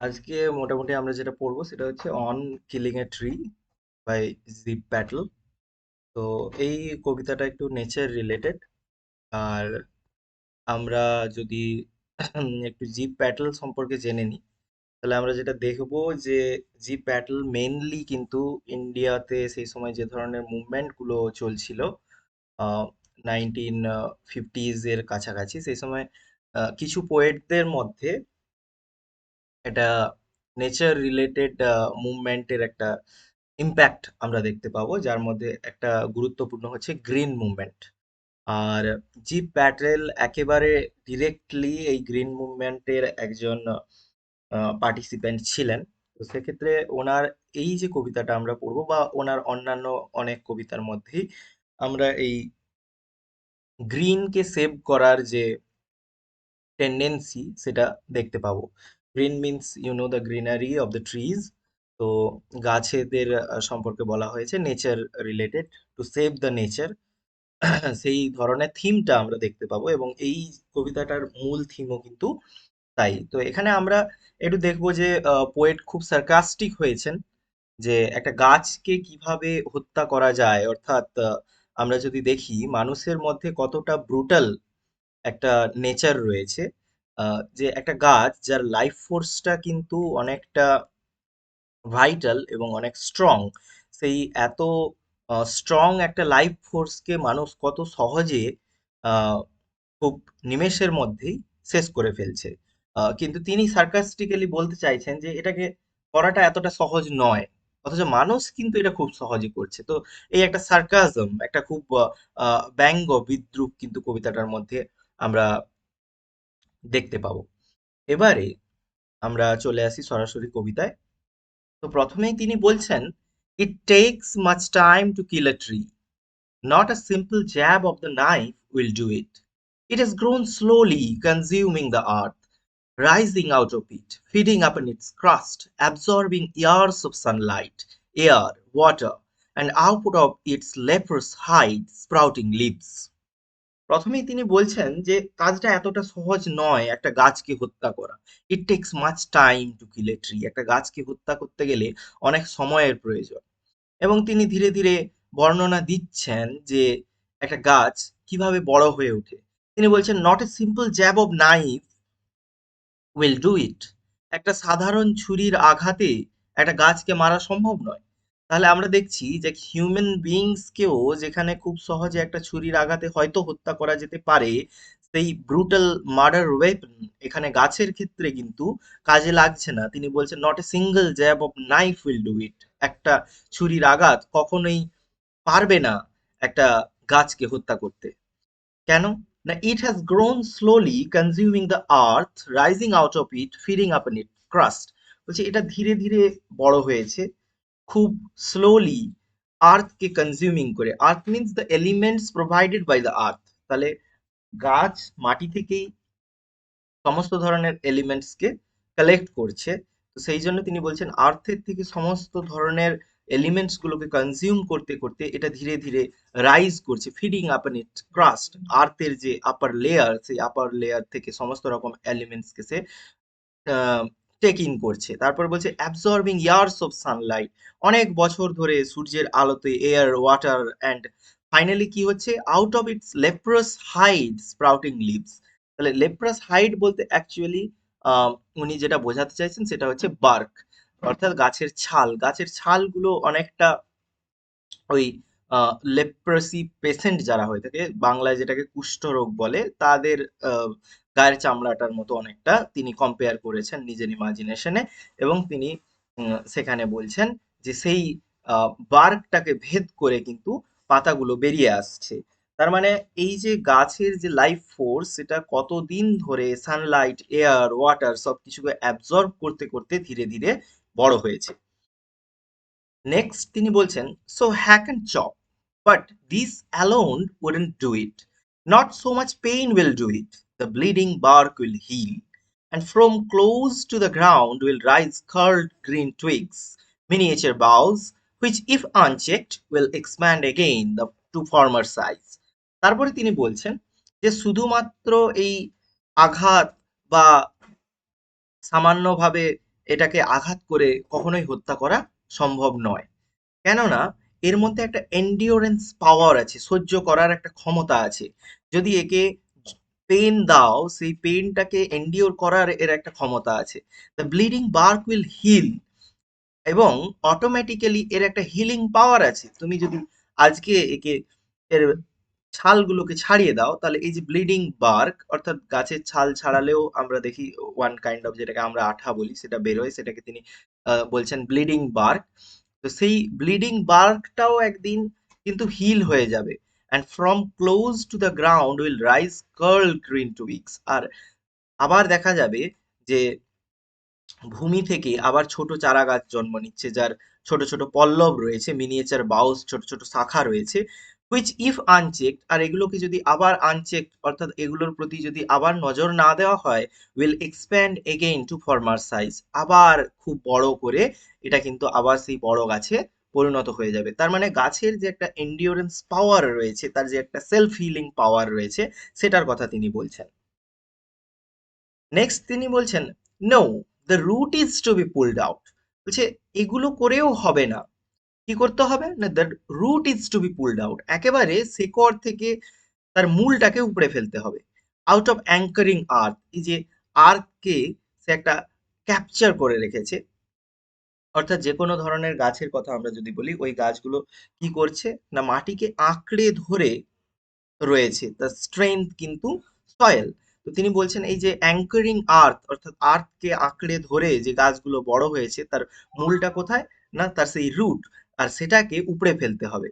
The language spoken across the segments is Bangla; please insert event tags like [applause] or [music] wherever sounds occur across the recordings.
আজকে মোটামুটি আমরা যেটা পড়ব সেটা হচ্ছে on killing a tree by Gieve Patel তো এই কবিতাটা একটু নেচার রিলেটেড আর আমরা যদি [clears throat] একটু জিপ প্যাটল সম্পর্কে জেনে নিই, তাহলে আমরা যেটা দেখব যে জিপ প্যাটল মেনলি কিন্তু ইন্ডিয়াতে সেই সময় যে ধরনের মুভমেন্টগুলো চলছিল নাইনটিন ফিফটিজ এর কাছাকাছি, সেই সময় কিছু পোয়েটদের মধ্যে এটা নেচার রিলেটেড মুভমেন্টের একটা ইম্প্যাক্ট আমরা দেখতে পাবো, যার মধ্যে একটা গুরুত্বপূর্ণ হচ্ছে গ্রিন মুভমেন্ট আর জি প্যাটেল একেবারে ডিরেক্টলি এই গ্রিন মুভমেন্টের একজন পার্টিসিপেন্ট ছিলেন। তো সেক্ষেত্রে ওনার এই যে কবিতাটা আমরা পড়ব বা ওনার অন্যান্য অনেক কবিতার মধ্যেই আমরা এই গ্রিনকে সেভ করার যে টেন্ডেন্সি সেটা দেখতে পাবো। Green means you know the greenery of the trees তো গাছেদের সম্পর্কে বলা হয়েছে nature related to save the nature সেই ধরনের থিমটা আমরা দেখতে পাবো এবং এই কবিতাটার মূল থিমও কিন্তু তাই। তো এখানে আমরা একটু দেখব যে পোয়েট খুব সার্কাস্টিক হয়েছেন যে একটা গাছকে কীভাবে হত্যা করা যায়। অর্থাৎ আমরা যদি দেখি মানুষের মধ্যে কতটা ব্রুটাল একটা নেচার রয়েছে। যে একটা গাছ যার লাইফ ফোর্সটা কিন্তু অনেকটা ভাইটাল এবং অনেক স্ট্রং সেই এত স্ট্রং একটা লাইফ ফোর্সকে মানুষ কত সহজে খুব নিমেষের মধ্যেই শেষ করে ফেলছে। কিন্তু তিনি সার্কাস্টিক্যালি বলতে চাইছেন যে এটাকে করাটা এতটা সহজ নয়, অথচ মানুষ কিন্তু এটা খুব সহজে করছে। তো এই একটা সার্কাজম একটা খুব ব্যঙ্গ বিদ্রুপ কিন্তু কবিতাটার মধ্যে আমরা দেখতে পাবো এবারে আমরা চলে আসি সরাসরি কবিতায় তো প্রথমেই তিনি বলছেন it takes much time to kill a tree Not a simple jab of the knife will do it. It has grown slowly, consuming the earth, rising out of it, feeding upon its crust, absorbing years of sunlight, air, water, and output of its leprous hide, sprouting leaves. প্রথমেই তিনি বলছেন যে, কাজটা এতটা সহজ নয় একটা গাছকে হত্যা করা। It takes much time to kill a tree একটা গাছকে হত্যা করতে গেলে অনেক সময়ের প্রয়োজন। এবং তিনি ধীরে ধীরে বর্ণনা দিচ্ছেন যে, একটা গাছ কীভাবে বড় হয়ে ওঠে। তিনি বলছেন not a simple jab of knife will do it একটা সাধারণ ছুরির আঘাতে একটা গাছকে মারা সম্ভব নয়। তাহলে আমরা দেখছি যে হিউম্যান বিইংসকেও যেখানে খুব সহজে একটা ছুরির আঘাতে হয়তো হত্যা করা যেতে পারে, সেই ব্রুটাল মার্ডার ওয়েপন এখানে গাছের ক্ষেত্রে কিন্তু কাজে লাগছে না। তিনি বলছেন not a single jab of knife will do it একটা ছুরির আঘাত কখনোই পারবে না একটা গাছকে হত্যা করতে। কেন? না it has grown slowly consuming the earth rising out of it feeding upon its crust বলছে, এটা ধীরে ধীরে বড় হয়েছে। খুব স্লোলি আর্থকে কনজিউমিং করে। Earth means the elements provided by the earth তাহলে গাছ মাটি থেকেই সমস্ত ধরনের এলিমেন্টসকে কালেক্ট করছে। তো সেই জন্য তিনি বলছেন আর্থের থেকে সমস্ত ধরনের এলিমেন্টস গুলোকে কনজিউম করতে করতে এটা ধীরে ধীরে রাইজ করছে ফিডিং আপ আপন ইট ক্রাস্ট আর্থের যে আপার লেয়ার সেই আপার লেয়ার থেকে সমস্ত রকম এলিমেন্টসকে সে টেক করছে। তারপর বলছে অ্যাবজর্বিং ইয়ার্স অফ সানলাইট অনেক বছর ধরে সূর্যের আলোতে এয়ার ওয়াটার অ্যান্ড ফাইনালি কি হচ্ছে? Out of its leprous hide sprouting leaves তাহলে লেপ্রাস হাইড বলতে অ্যাকচুয়ালি উনি যেটা বোঝাতে চাইছেন সেটা হচ্ছে বার্ক অর্থাৎ গাছের ছাল। গাছের ছালগুলো অনেকটা ওই লেপ্রসি পেশেন্ট যারা হয়ে থাকে, বাংলায় যেটাকে কুষ্ঠরোগ বলে, তাদের গায়ের চামড়াটার মতো অনেকটা তিনি কম্পেয়ার করেছেন নিজের ইমাজিনেশনে এবং তিনি সেখানে বলছেন যে সেই বার্কটাকে ভেদ করে কিন্তু পাতাগুলো বেরিয়ে আসছে তার মানে এই যে গাছের যে লাইফ ফোর্স সেটা কতদিন ধরে সানলাইট এয়ার ওয়াটার সবকিছুকে অ্যাবজর্ব করতে করতে ধীরে ধীরে বড় হয়েছে নেক্সট তিনি বলছেন so hack and chop but this alone wouldn't do it. Not so much pain will do it. The bleeding bark will heal, and from close to the ground will rise curled green twigs, miniature boughs, which if unchecked will expand again the, to former size. তারপরে তিনি বলছেন যে শুধুমাত্র এই আঘাত বা সামান্যভাবে এটাকে আঘাত করে কখনোই হত্যা করা সম্ভব নয় কেননা এর মধ্যে একটা এন্ডিওরেন্স পাওয়ার আছে সহ্য করার একটা ক্ষমতা আছে যদি একে পেন দাও, সেই পেনটাকে এন্ডিওর করার এর একটা ক্ষমতা আছে। The bleeding bark will heal এবং অটোমেটিক্যালি এর একটা হিলিং পাওয়ার আছে। তুমি যদি আজকে একে এর ছালগুলোকে ছাড়িয়ে দাও, তাহলে এই যে ব্লিডিং বার্ক অর্থাৎ গাছের ছাল ছাড়ালেও আমরা দেখি ওয়ান কাইন্ড অফ যেটাকে আমরা আঠা বলি, সেটা বেরোয়, সেটাকে তিনি বলছেন ব্লিডিং বার্ক তো সেই ব্লিডিং বার্কটাও একদিন কিন্তু হিল হয়ে যাবে। And from close to the ground will rise curled green twigs আর আবার দেখা যাবে যে ভূমি থেকে আবার ছোট চারা গাছ জন্ম নিচ্ছে, যার ছোট ছোট পল্লব রয়েছে মিনিয়েচার বাউস, ছোট ছোট শাখা রয়েছে হুইচ ইফ আনচেকড আর এগুলোকে যদি আবার আনচেকড অর্থাৎ এগুলোর প্রতি যদি আবার নজর না দেওয়া হয় will expand again to former size আবার খুব বড় করে, এটা কিন্তু আবার সেই বড় গাছে পরিণত হয়ে যাবে। তার মানে গাছের যে একটা এন্ডিওরেন্স পাওয়ার রয়েছে, তার যে একটা সেলফ হিলিং পাওয়ার রয়েছে, সেটার কথা তিনি বলছেন। নেক্সট তিনি বলছেন no the root is to be pulled out বলছে, এগুলো করেও হবে না। কি করতে হবে? না the root is to be pulled out একেবারে শেকড় থেকে তার মূলটাকে উপড়ে ফেলতে হবে। আউট অফ অ্যাঙ্কারিং আর্থ এই যে আর্থকে সে একটা ক্যাপচার করে রেখেছে অর্থাৎ যে কোনো ধরনের গাছের কথা আমরা যদি বলি, ওই গাছগুলো কি করছে? না, মাটিকে আঁকড়ে ধরে রয়েছে তার স্ট্রেংথ কিন্তু সয়েল তো তিনি বলছেন এই যে অ্যাঙ্কারিং আর্থ অর্থাৎ আর্থকে আঁকড়ে ধরে যে গাছগুলো বড় হয়েছে, তার মূলটা কোথায়? না, তার সেই রুট আর সেটাকে উপড়ে ফেলতে হবে।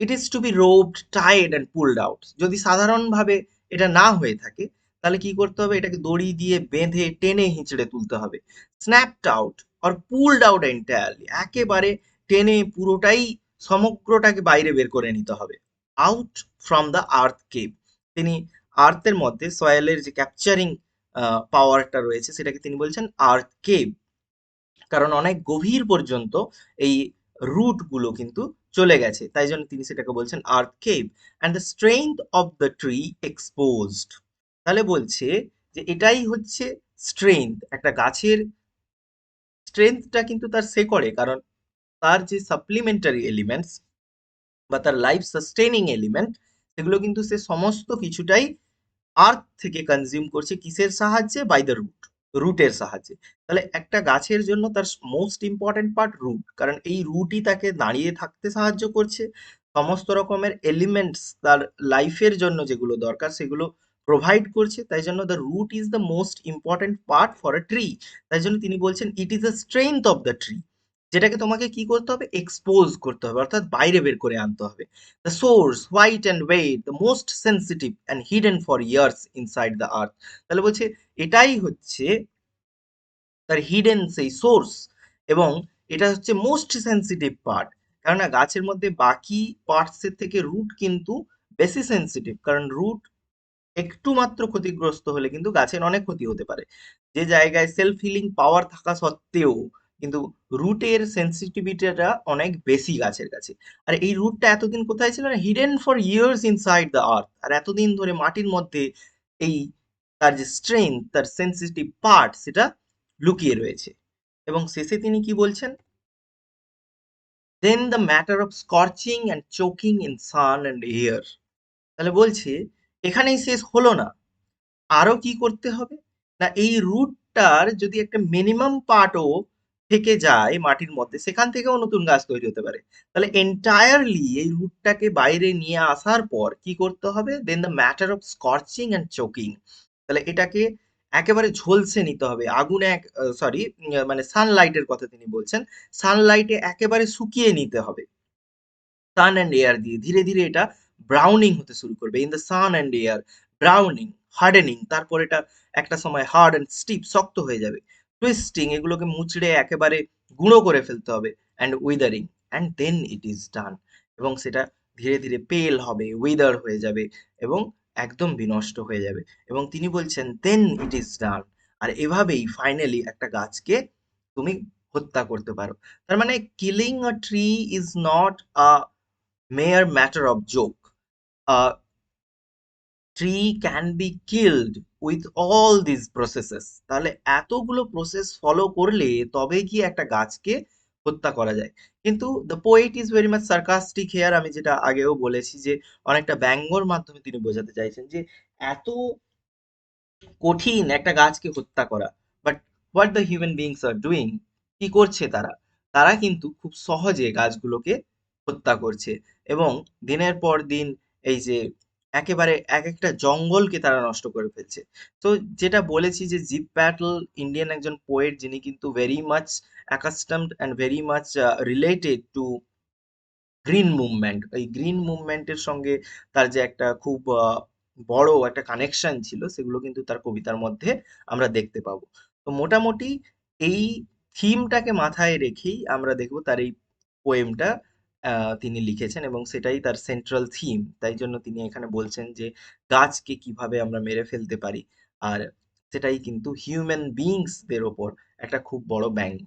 It is to be roped tied and pulled out যদি সাধারণভাবে এটা না হয়ে থাকে, তাহলে কি করতে হবে? এটাকে দড়ি দিয়ে বেঁধে টেনে হিঁচড়ে তুলতে হবে। Snapped out or pulled out entirely একেবারে টেনে পুরোটাই সমগ্রটাকে বাইরে বের করে নিতে হবে। Out from the earth cave তিনি আর্থের মধ্যে সয়েলের যে ক্যাপচারিং পাওয়ারটা রয়েছে, সেটাকে তিনি বলছেন আর্থ কেভ কারণ অনেক গভীর পর্যন্ত এই রুটগুলো কিন্তু চলে গেছে। তাই জন্য তিনি সেটাকে বলছেন earth cave and the strength of the tree exposed তাহলে বলছে যে এটাই হচ্ছে স্ট্রেংথ একটা গাছের স্ট্রেংথটা কিন্তু তার শেকড়ে কারণ তার যে সাপ্লিমেন্টারি এলিমেন্টস বা তার লাইফ সাস্টেনিং এলিমেন্ট সেগুলো কিন্তু সে সমস্ত কিছুটাই আর্থ থেকে কনজিউম করছে কিসের সাহায্যে? বাই দ্য রুট রুটের সাহায্যে। তাহলে একটা গাছের জন্য তার মোস্ট ইম্পর্টেন্ট পার্ট রুট কারণ এই রুটই তাকে দাঁড়িয়ে থাকতে সাহায্য করছে। সমস্ত রকমের এলিমেন্টস তার লাইফের জন্য যেগুলো দরকার, সেগুলো প্রোভাইড করছে, তাই জন্য the root is the most important part for a tree তাই জন্য তিনি বলছেন it is the strength of the tree যেটাকে তোমাকে কি করতে হবে? এক্সপোজ করতে হবে, অর্থাৎ বাইরে বের করে আনতে হবে। The source white and wet the most sensitive and hidden for years inside the earth তাহলে বলছে, এটাই হচ্ছে তার হিডেন সেই সোর্স এবং এটা হচ্ছে মোস্ট সেন্সিটিভ পার্ট কেননা গাছের মধ্যে বাকি পার্টসের থেকে রুট কিন্তু বেশি সেন্সিটিভ কারণ রুট একটু মাত্র ক্ষতিগ্রস্ত হলে কিন্তু গাছের অনেক ক্ষতি হতে পারে। যে জায়গায় সেলফ হিলিং পাওয়ার থাকা সত্ত্বেও কিন্তু রুটের সেন্সিটিভিটিটা অনেক বেশি গাছের কাছে। আর এই রুটটা এতদিন কোথায় ছিল না? Hidden for years inside the earth আর এতদিন ধরে মাটির মধ্যে এই তার যে স্ট্রেংথ তার সেন্সিটিভ পার্ট সেটা লুকিয়ে রয়েছে। এবং শেষে তিনি কি বলছেন? Then the matter of scorching and choking in sun and air তাহলে বলছে এখানেই শেষ হলো না। আরও কি করতে হবে? না, এই রুটটার যদি একটা মিনিমাম পার্টও থেকে যায় মাটির মধ্যে, সেখান থেকেও নতুন গাছ তৈরি হতে পারে। তাহলে এন্টায়ারলি এই রুটটাকে বাইরে নিয়ে আসার পর কি করতে হবে? Then the matter of scorching and choking তাহলে এটাকে একেবারে ঝলসে নিতে হবে। আগুনে এক সরি মানে সানলাইটের কথা তিনি বলছেন। সানলাইটে একেবারে শুকিয়ে নিতে হবে। সান অ্যান্ড এয়ার দিয়ে ধীরে ধীরে এটা ব্রাউনিং হতে শুরু করবে in the sun and air browning hardening তারপর এটা একটা সময় হার্ড অ্যান্ড স্টিপ শক্ত হয়ে যাবে টুইস্টিং এগুলোকে মুচড়ে একেবারে গুঁড়ো করে ফেলতে হবে and withering and then it is done এবং সেটা ধীরে ধীরে পেল হবে উইদার হয়ে যাবে, এবং একদম বিনষ্ট হয়ে যাবে, এবং তিনি বলছেন দেন ইট ইজ ডান আর এভাবেই ফাইনালি একটা গাছকে তুমি হত্যা করতে পারো তার মানে killing a tree is not a mere matter of joke. Tree can be killed with all this processes তাহলে এতগুলো প্রসেস ফলো করলে তবে কি একটা গাছকে হত্যা করা যায়। কিন্তু the poet is very much sarcastic here আমি যেটা আগেও বলেছি যে অনেকটা ব্যঙ্গর মাধ্যমে তিনি বোঝাতে চাইছেন যে এত কঠিন একটা গাছকে হত্যা করা। But what the human beings are doing কি করছে তারা? তারা কিন্তু খুব সহজে গাছগুলোকে হত্যা করছে। এবং দিনের পর দিন এই যে একেবারে এক একটা জঙ্গলকে তারা নষ্ট করে ফেলছে। তো যেটা বলেছি যে জিপ প্যাটল ইন্ডিয়ান একজন পোয়েট যিনি কিন্তু very much accustomed and very much related to green movement এই গ্রিন মুভমেন্টের সঙ্গে তার যে একটা খুব বড় একটা কানেকশন ছিল, সেগুলো কিন্তু তার কবিতার মধ্যে আমরা দেখতে পাবো। তো মোটামুটি এই থিমটাকে মাথায় রেখেই আমরা দেখব তার এই পোয়েমটা তিনি লিখেছেন এবং সেটাই তার সেন্ট্রাল থিম তাই জন্য তিনি এখানে বলছেন যে, গাছকে কীভাবে আমরা মেরে ফেলতে পারি? আর সেটাই কিন্তু হিউম্যান বিইংসদের ওপর একটা খুব বড় ব্যঙ্গ।